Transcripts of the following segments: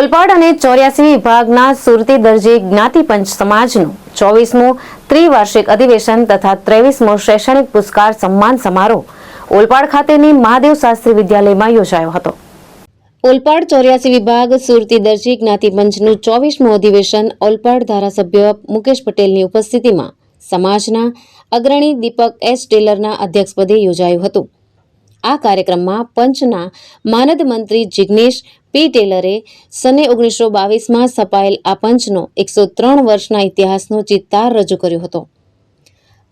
ઓલપાડ અને ચોર્યાસી વિભાગના સુરતી દરજી જ્ઞાતિપંચ સમાજનું ચોવીસમું ત્રિવાર્ષિક અધિવેશન તથા ત્રેવીસમો શૈક્ષણિક પુરસ્કાર સન્માન સમારોહ ઓલપાડ ખાતેની મહાદેવ શાસ્ત્રી વિદ્યાલયમાં યોજાયો હતો. ઓલપાડ ચોર્યાસી વિભાગ સુરતી દરજી જ્ઞાતિપંચનું ચોવીસમું અધિવેશન ઓલપાડ ધારાસભ્ય મુકેશ પટેલની ઉપસ્થિતિમાં સમાજના અગ્રણી દીપક એસ ટેલરના અધ્યક્ષપદે યોજાયું હતું. આ કાર્યક્રમમાં પંચના માનદ મંત્રી જિગ્નેશ પી ટેલરે સને ઓગણીસો બાવીસમાં સ્થપાયેલ આ પંચનો એકસો ત્રણ વર્ષના ઇતિહાસનો ચિત્તાર રજૂ કર્યો હતો.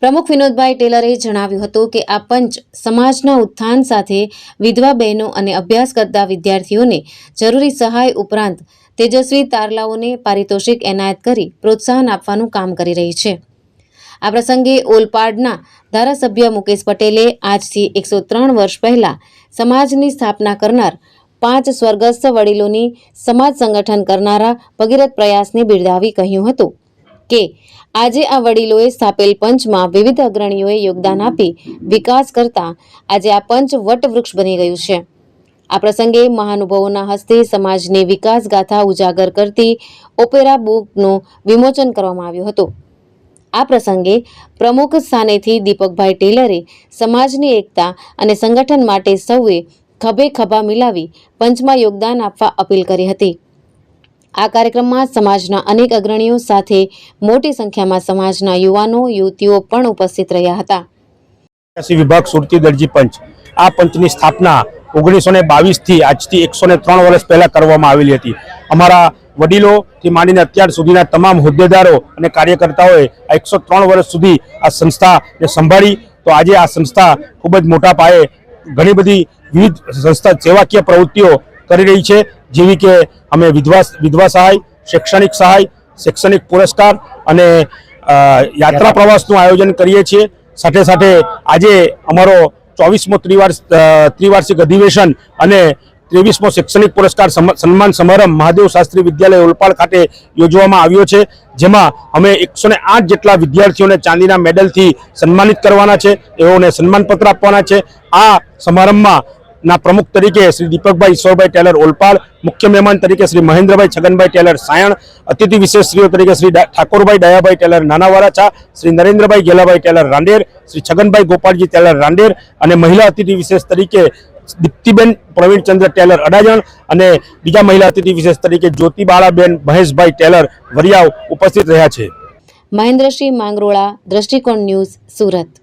પ્રમુખ વિનોદભાઈ ટેલરે જણાવ્યું હતું કે આ પંચ સમાજના ઉત્થાન સાથે વિધવા બહેનો અને અભ્યાસ કરતા વિદ્યાર્થીઓને જરૂરી સહાય ઉપરાંત તેજસ્વી તારલાઓને પારિતોષિક એનાયત કરી પ્રોત્સાહન આપવાનું કામ કરી રહી છે. આ પ્રસંગે ઓલપાડના ધારાસભ્ય મુકેશ પટેલે આજથી એકસો ત્રણ વર્ષ પહેલા સમાજની સ્થાપના કરનાર પાંચ સ્વર્ગસ્થ વડીલોની સમાજ સંગઠન કરનારા ભગીરથ પ્રયાસને બિરદાવી કહ્યું હતું કે, આજે આ વડીલોએ સ્થાપેલ પંચમાં વિવિધ અગ્રણીઓએ યોગદાન આપી વિકાસ કરતા આજે આ પંચ વટવૃક્ષ બની ગયું છે. આ પ્રસંગે મહાનુભાવોના હસ્તે સમાજની વિકાસ ગાથા ઉજાગર કરતી ઓપેરા બુકનું વિમોચન કરવામાં આવ્યું હતું. આ પ્રસંગે પ્રમુખ સ્થાનેથી દીપકભાઈ ટેલરે સમાજની એકતા અને સંગઠન માટે સૌએ ખભે ખભા મિલાવી પંચમાં યોગદાન આપવા અપીલ કરી હતી. આ કાર્યક્રમમાં સમાજના અનેક અગ્રણીઓ સાથે મોટી સંખ્યામાં સમાજના યુવાનો, યુવતીઓ પણ ઉપસ્થિત રહ્યા હતા. વિભાગ સુરતી દરજી પંચ. આ પંચની સ્થાપના ઓગણીસો ને બાવીસથી આજથી એકસો ને ત્રણ વર્ષ પહેલા કરવામાં આવેલી હતી. અમારા વડીલોથી માંડીને અત્યાર સુધીના તમામ હોદ્દેદારો અને કાર્યકર્તાઓએ આ એકસો ત્રણ વર્ષ સુધી આ સંસ્થાને સંભાળી. તો આજે આ સંસ્થા ખૂબ જ મોટા પાયે ઘણી બધી વિવિધ સંસ્થા સેવાકીય પ્રવૃત્તિઓ કરી રહી છે, જેવી કે અમે વિધવા વિધવા સહાય, શૈક્ષણિક સહાય, શૈક્ષણિક પુરસ્કાર અને યાત્રા પ્રવાસનું આયોજન કરીએ છીએ. સાથે સાથે આજે અમારો ચોવીસમો ત્રિવાર્ષ ત્રિવાર્ષિક અધિવેશન અને ત્રેવીસમો શૈક્ષણિક પુરસ્કાર સન્માન સમારંભ મહાદેવ શાસ્ત્રી વિદ્યાલય ઓલપાડ ખાતે યોજવામાં આવ્યો છે, જેમાં અમે એકસો જેટલા વિદ્યાર્થીઓને ચાંદીના મેડલથી સન્માનિત કરવાના છે, તેઓને સન્માનપત્ર આપવાના છે. આ સમારંભમાં ના પ્રમુખ તરીકે શ્રી દીપકભાઈ ઈશ્વરભાઈ ટેલર ઓલપાડ, મુખ્ય મહેમાન તરીકે શ્રી મહેન્દ્રભાઈ છગનભાઈ ટેલર સાયણ, અતિથિ વિશેષશ્રીઓ તરીકે Shri Thakorbhai Dayabhai Taylor નાનાવારાચા Shri Narendrabhai Gelabhai Taylor Rander Shri Chhaganbhai Gopalji Taylor Rander અને મહિલા અતિથિ વિશેષ તરીકે દીપ્તિબેન પ્રવીણચંદ્ર ટેલર અડાજણ અને બીજા મહિલા અતિથિ વિશેષ તરીકે જ્યોતિબાળાબેન, મહેશભાઈ ટેલર વરિયાવ ઉપસ્થિત રહ્યા છે. મહેન્દ્રસિંહ માંગરોળા, દ્રષ્ટિકોણ ન્યૂઝ સુરત.